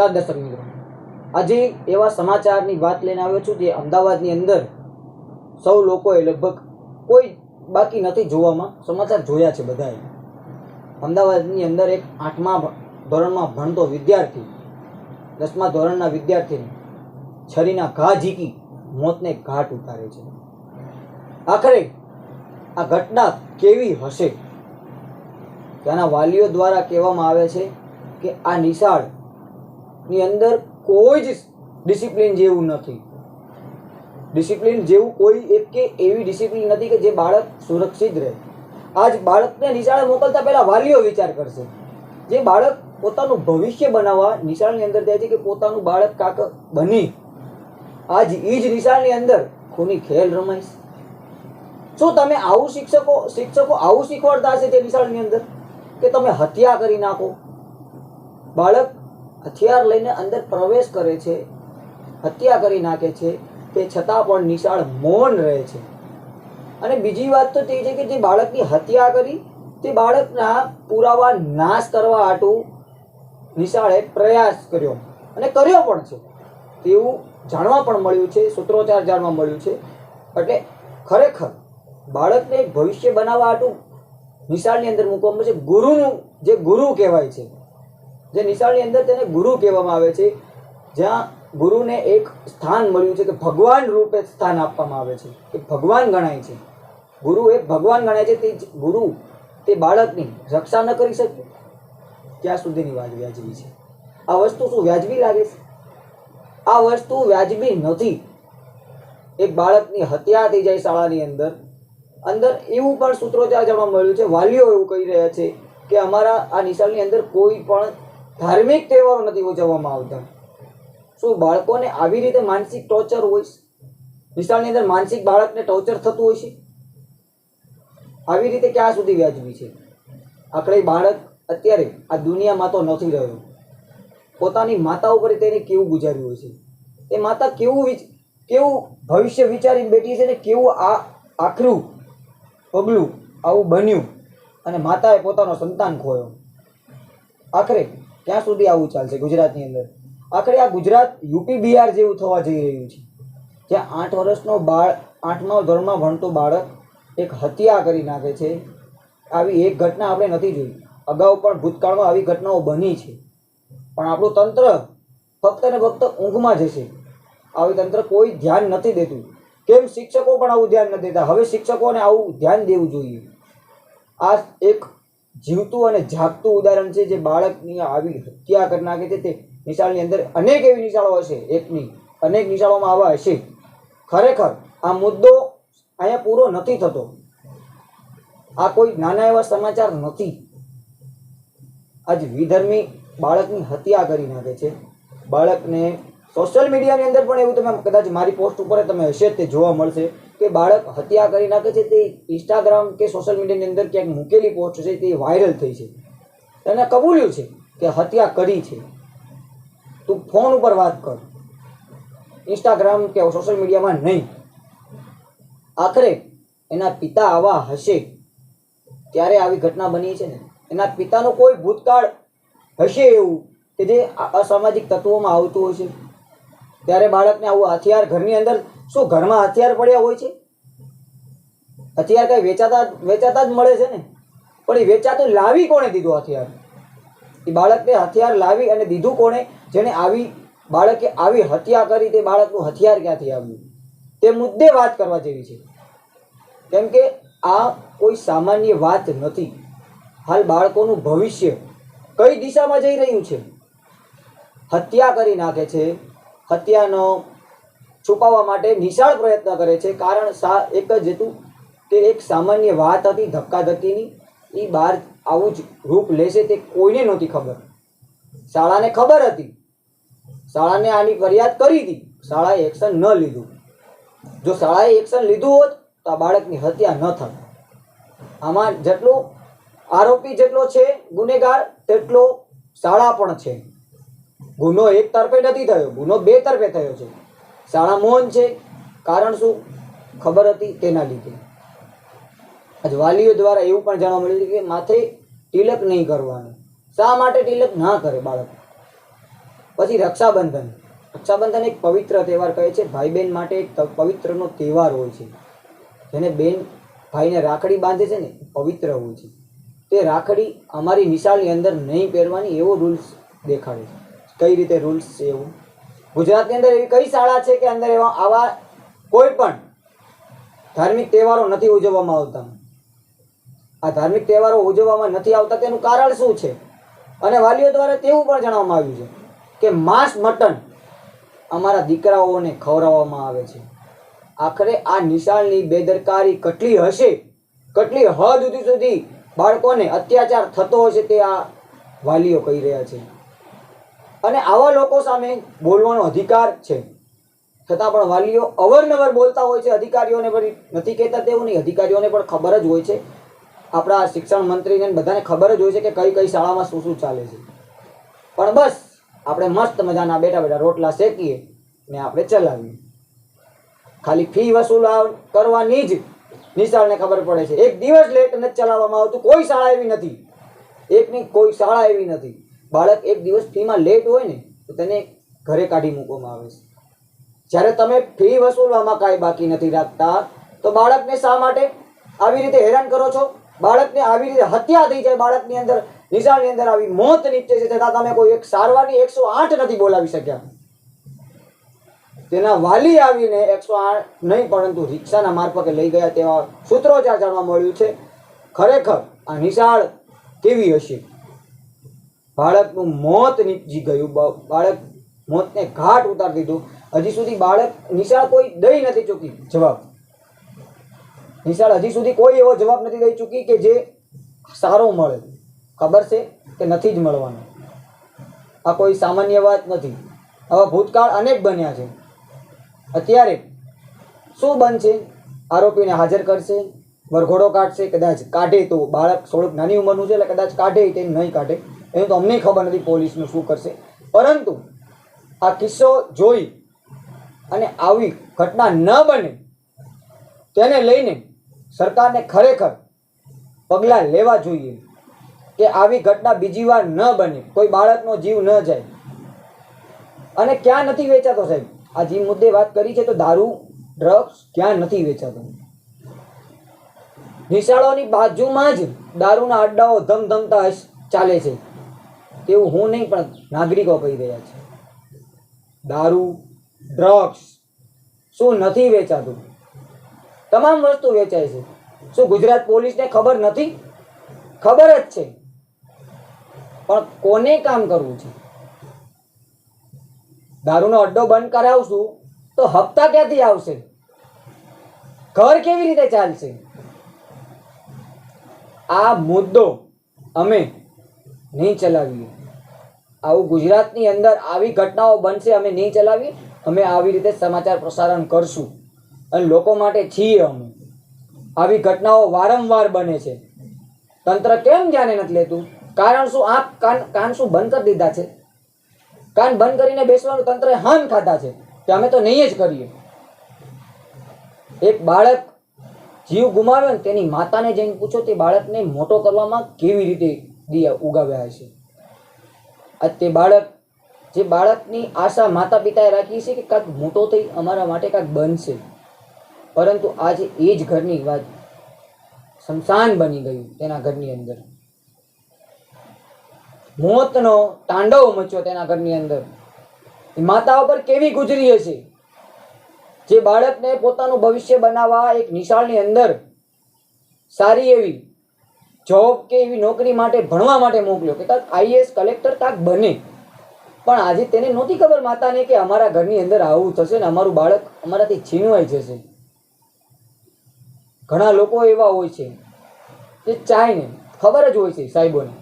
નમસ્કાર દર્શક મિત્રો આજે એવા સમાચારની વાત લઈને આવ્યો છું જે અમદાવાદની અંદર સૌ લોકોએ લગભગ કોઈ બાકી નથી જોવામાં. સમાચાર જોયા છે બધાએ. અમદાવાદની અંદર એક આઠમા ધોરણમાં ભણતો વિદ્યાર્થી, દસમા ધોરણના વિદ્યાર્થીને છરીના ઘા ઝીકી મોતને ઘાટ ઉતારે છે. આખરે આ ઘટના કેવી હશે? ત્યાંના વાલીઓ દ્વારા કહેવામાં આવે છે કે આ નિશાળની અંદર કોઈ જ ડિસિપ્લિન જેવું નથી. ડિસિપ્લિન જેવું કોઈ એક કે એવી ડિસિપ્લિન નથી કે જે બાળક સુરક્ષિત રહે. આજ બાળકને નિશાળે મોકલતા પહેલા વાલીઓ વિચાર કરશે. જે બાળક પોતાનું ભવિષ્ય બનાવવા નિશાળની અંદર જાય છે કે પોતાનું બાળક કાક બની. આજ એ જ નિશાળની અંદર ખૂની ખેલ રમાઈશ. શું તમે આવું શિક્ષકો શિક્ષકો આવું શીખવાડતા હશે તે નિશાળની અંદર? કે તમે હત્યા કરી નાખો? બાળક હથિયાર લઈને અંદર પ્રવેશ કરે છે, હત્યા કરી નાખે છે, તે છતાં પણ નિશાળ મૌન રહે છે. અને બીજી વાત તો તે છે કે જે બાળકની હત્યા કરી, તે બાળકના પુરાવા નાશ કરવા હાટુ નિશાળે પ્રયાસ કર્યો અને કર્યો પણ છે. તેવું જાણવા પણ મળ્યું છે, સૂત્રોચ્ચાર જાણવા મળ્યું છે. એટલે ખરેખર બાળકને ભવિષ્ય બનાવવા હાટુ નિશાળની અંદર મૂકવામાં છે, ગુરુનું જે ગુરુ કહેવાય છે જે નિશાળની અંદર તેને ગુરુ કહેવામાં આવે છે. જ્યાં ગુરુને એક સ્થાન મળ્યું છે કે ભગવાન રૂપે સ્થાન આપવામાં આવે છે. કે ભગવાન ગણાય છે. ગુરુ એક ભગવાન ગણાય છે તે ગુરુ, તે બાળકની રક્ષા ન કરી શકે, ત્યાં સુધીની વાત વ્યાજબી છે. આ વસ્તુ શું વ્યાજબી લાગે છે? આ વસ્તુ વ્યાજબી નથી. એક બાળકની હત્યા થઈ જાય શાળાની અંદર. અંદર એવું પણ સૂત્રોચ્ચાર જાણવા મળ્યું છે, વાલીઓ એવું કહી રહ્યા છે કે અમારા આ નિશાળની અંદર કોઈ પણ ધાર્મિક તહેવારો નથી ઉજવવામાં આવતા. શું બાળકોને આવી રીતે માનસિક ટોર્ચર હોય છે? નિશાળની અંદર માનસિક બાળકને ટોર્ચર થતું હોય છે? આવી રીતે ક્યાં સુધી વ્યાજબી છે? આખરે બાળક અત્યારે આ દુનિયામાં તો નથી રહ્યો. પોતાની માતા ઉપર તેને કેવું ગુજાર્યું હોય છે? એ માતા કેવું કેવું ભવિષ્ય વિચારીને બેઠી છે ને કેવું આ આખરું પગલું આવું બન્યું અને માતાએ પોતાનો સંતાન ખોયો? આખરે ક્યાં સુધી આવું ચાલશે ગુજરાતની અંદર. આખરે આ ગુજરાત યુપી બિહાર જેવું થવા જઈ રહ્યું છે. જ્યાં આઠ વર્ષનો બાળ, આઠમા ધોરણમાં ભણતો બાળક એક હત્યા કરી નાખે છે. આવી એક ઘટના આપણે નથી જોઈ. અગાઉ પણ ભૂતકાળમાં આવી ઘટનાઓ બની છે. પણ આપણું તંત્ર ફક્ત ને ફક્ત ઊંઘમાં જશે આવી તંત્ર કોઈ ધ્યાન નથી દેતું. કેમ શિક્ષકો પણ આવું ધ્યાન નથી દેતા? હવે શિક્ષકોને આવું ધ્યાન દેવું જોઈએ. આ એક જીવતું અને જાગતું ઉદાહરણ છે જે બાળકની આવી હત્યા કરી નાખે છે તે નિશાળની અંદર અનેક એવી નિશાળો હશે, એકની. અનેક નિશાળોમાં આવા હશે. ખરેખર, આ મુદ્દો અહીંયા પૂરો નથી થતો. આ કોઈ નાના એવા સમાચાર નથી. આજ વિધર્મી બાળકની હત્યા કરી નાખે છે. બાળકને સોશિયલ મીડિયાની અંદર પણ એવું તમે કદાચ મારી પોસ્ટ ઉપર તમે હશે તે જોવા મળશે. કે બાળક હત્યા કરી નાખે છે તે ઇન્સ્ટાગ્રામ કે સોશિયલ મીડિયાની અંદર ક્યાંક મૂકેલી પોસ્ટ છે તે વાયરલ થઈ છે. એને કબૂલ્યું છે કે હત્યા કરી છે? તું ફોન ઉપર વાત કર. ઇન્સ્ટાગ્રામ કે સોશિયલ મીડિયામાં નહીં. આખરે એના પિતા આવા હશે ત્યારે આવી ઘટના બની છે ને. એના પિતાનો કોઈ ભૂતકાળ હશે એવું કે જે અસામાજિક તત્વોમાં આવતું હોય છે. ત્યારે બાળકને આવું હથિયાર ઘરની અંદર શું ઘરમાં હથિયાર પડ્યા હોય છે? હથિયાર કઈ વેચાતા વેચાતા જ મળે છે ને? પણ એ વેચાતું લાવી કોણે દીધું હથિયાર? એ બાળકને હથિયાર લાવી અને દીધું કોણે? જેને આવી બાળકે આવી હત્યા કરી તે બાળકનું હથિયાર ક્યાંથી આવ્યું? તે મુદ્દે વાત કરવા જેવી છે. કેમ કે આ કોઈ સામાન્ય વાત નથી. હાલ બાળકોનું ભવિષ્ય કઈ દિશામાં જઈ રહ્યું છે? હત્યા કરી નાખે છે. હત્યાનો છુપાવવા માટે નિશાળ પ્રયત્ન કરે છે. કારણ સા એક જ હતું, કે એક સામાન્ય વાત હતી ધક્કાધક્કીની. એ બહાર આવું જ રૂપ લેશે તે કોઈને નહોતી ખબર. શાળાને ખબર હતી. શાળાને આની ફરિયાદ કરી હતી. શાળાએ એક્શન ન લીધું. જો શાળાએ એક્શન લીધું હોત, તો આ બાળકની હત્યા ન થાત. આમાં જેટલો આરોપી જેટલો છે, ગુનેગાર, તેટલો શાળા પણ છે. ગુનો એક તરફે નથી થયો. ગુનો બે તરફે થયો છે. શાળા મૌન છે. કારણ શું? ખબર હતી તેના લીધે. આજ વાલીઓ દ્વારા એવું પણ જાણવા મળ્યું કે માથે તિલક નહીં કરવાનું. શા માટે તિલક ના કરે બાળક? પછી રક્ષાબંધન. રક્ષાબંધન એક પવિત્ર તહેવાર કહે છે. ભાઈ બહેન માટે એક પવિત્રનો તહેવાર હોય છે. જેને બેન ભાઈને રાખડી બાંધે છે ને પવિત્ર હોય છે. તે રાખડી અમારી નિશાળની અંદર નહીં પહેરવાની એવો રૂલ્સ દેખાડે છે. કઈ રીતે રૂલ્સ છે એવું? ગુજરાતની અંદર એવી કઈ શાળા છે કે અંદર એવા આવા કોઈ પણ ધાર્મિક તહેવારો નથી ઉજવવામાં આવતા? આ ધાર્મિક તહેવારો ઉજવવામાં નથી આવતા તેનું કારણ શું છે? અને વાલીઓ દ્વારા તેવું પણ જણાવવામાં આવ્યું છે કે માંસ મટન અમારા દીકરાઓને ખવડાવવામાં આવે છે. આખરે આ નિશાળની બેદરકારી કેટલી હશે? કેટલી હદ સુધી સુધી બાળકોને અત્યાચાર થતો હશે તે આ વાલીઓ કહી રહ્યા છે. અને આવા લોકો સામે બોલવાનો અધિકાર છે. છતાં પણ વાલીઓ અવરનવર બોલતા હોય છે. અધિકારીઓને પણ નથી કહેતા તેવું નહીં. અધિકારીઓને પણ ખબર જ હોય છે. આપણા શિક્ષણ મંત્રીને બધાને ખબર જ હોય છે કે કઈ કઈ શાળામાં શું શું ચાલે છે. પણ બસ, આપણે મસ્ત મજાના બેઠા બેઠા રોટલા શેકીએ ને આપણે ચલાવીએ. ખાલી ફી વસૂલ કરવાની જ નિશાળને ખબર પડે છે. એક દિવસ લેટ નથી ચલાવવામાં આવતું. કોઈ શાળા એવી નથી. એકની કોઈ શાળા એવી નથી. બાળક એક દિવસ ફીમાં લેટ હોય ને, તો તેને ઘરે કાઢી મૂકવામાં આવે છે. જ્યારે તમે ફી વસૂલવામાં કાંઈ બાકી નથી રાખતા, તો બાળકને શા માટે આવી રીતે હેરાન કરો છો? બાળકને આવી રીતે હત્યા થઈ જાય, બાળકની અંદર, નિશાળની અંદર આવી મોત નીપજે છે છતાં તમે કોઈ એક સારવારની એકસો આઠ નથી બોલાવી શક્યા. તેના વાલી આવીને એકસો આઠ નહીં, પરંતુ રિક્ષાના મારફતે લઈ ગયા તેવા સૂત્રોચાર જાણવા મળ્યું છે. ખરેખર આ નિશાળ કેવી હશે? બાળકનું મોત નીપજી ગયું. બાળક મોતને ઘાટ ઉતારી દીધું. હજી સુધી બાળક નિશાળ કોઈ દઈ નથી ચૂકી. જવાબ. નિશાળ હજી સુધી કોઈ એવો જવાબ નથી દઈ ચૂકી કે જે સારો મળે. ખબર છે કે નથી જ મળવાનો. આ કોઈ સામાન્ય વાત નથી. આવા ભૂતકાળ અનેક બન્યા છે. અત્યારે શું બનશે? આરોપીને હાજર કરશે? વરઘોડો કાઢશે? કદાચ કાઢે તો બાળક થોડુંક નાની ઉંમરનું છે એટલે કદાચ કાઢે તે નહીં કાઢે? એનું તો અમને ખબર નથી પોલીસનું શું કરશે. પરંતુ આ કિસ્સો જોઈ અને આવી ઘટના ન બને તેને લઈને સરકારને ખરેખર પગલાં લેવા જોઈએ કે આવી ઘટના બીજી વાર ન બને, કોઈ બાળકનો જીવ ન જાય. અને ક્યાં નથી વેચાતો સાહેબ? આ જે મુદ્દે વાત કરી છે તો દારૂ, ડ્રગ્સ ક્યાં નથી વેચાતો? નિશાળોની બાજુમાં જ દારૂના અડ્ડાઓ ધમધમતા ચાલે છે. તેવું હું નહીં, પણ નાગરિકો કહી રહ્યા છે. દારૂ ડ્રગ્સ શું નથી વેચાતું? તમામ વસ્તુ વેચાય છે. શું ગુજરાત પોલીસને ખબર નથી? ખબર જ છે. પણ કોને કામ કરવું છે? દારૂનો અડ્ડો બંધ કરાવશું તો હપ્તા ક્યાંથી આવશે? ઘર કેવી રીતે ચાલશે? આ મુદ્દો અમે નહીં ચલાવીએ. આવું ગુજરાતની અંદર આવી ઘટનાઓ બનશે, અમે નહીં ચલાવી, અમે આવી રીતે સમાચાર પ્રસારણ કરશું. અને લોકો માટે છીએ અમે. આવી ઘટનાઓ વારંવાર બને છે. તંત્ર કેમ ધ્યાને નથી લેતું? કારણ શું? આંખ કાન કાન શું બંધ કરી દીધા છે? કાન બંધ કરીને બેસવાનું તંત્રએ હાન ખાધા છે કે અમે તો નહીં જ કરીએ. એક બાળક જીવ ગુમાવ્યો ને તેની માતાને જઈને પૂછો, તે બાળકને મોટો કરવામાં કેવી રીતે દિયા ઉગાવ્યા હશે? તે બાળક, જે બાળકની આશા માતા પિતાએ રાખી છે કે કાંઈક મોટો થઈ અમારા માટે કાંઈક બનશે. પરંતુ આજે એ જ ઘરની વાત શમશાન બની ગયું તેના ઘરની અંદર. મોતનો તાંડવ મચ્યો તેના ઘરની અંદર. માતા ઉપર કેવી ગુજરી હશે? જે બાળકને પોતાનું ભવિષ્ય બનાવવા એક નિશાળની અંદર સારી એવી જોબ કે એવી નોકરી માટે ભણવા માટે મોકલ્યો કે કાંક આઈએસ કલેક્ટર કાંઈક બને. પણ આજે તેને નહોતી ખબર માતાને કે અમારા ઘરની અંદર આવું થશે ને અમારું બાળક અમારાથી છીનવાઈ જશે. ઘણા લોકો એવા હોય છે જે ચાહીને ખબર જ હોય છે સાહેબોને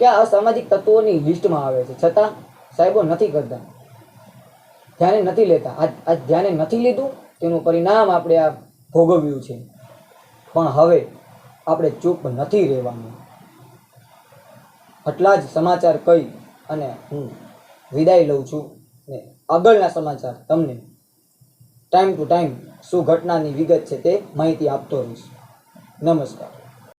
કે આ અસામાજિક તત્વોની લિસ્ટમાં આવે છે. છતાં સાહેબો નથી કરતા. ધ્યાને નથી લેતા. આજ ધ્યાને નથી લીધું તેનું પરિણામ આપણે આ ભોગવ્યું છે. પણ હવે આપણે ચૂપ નથી રહેવાનું. આટલા જ સમાચાર કહી અને હું વિદાય લઉં છું ને આગળના સમાચાર તમને ટાઈમ ટુ ટાઈમ શું ઘટનાની વિગત છે તે માહિતી આપતો રહીશ. નમસ્કાર.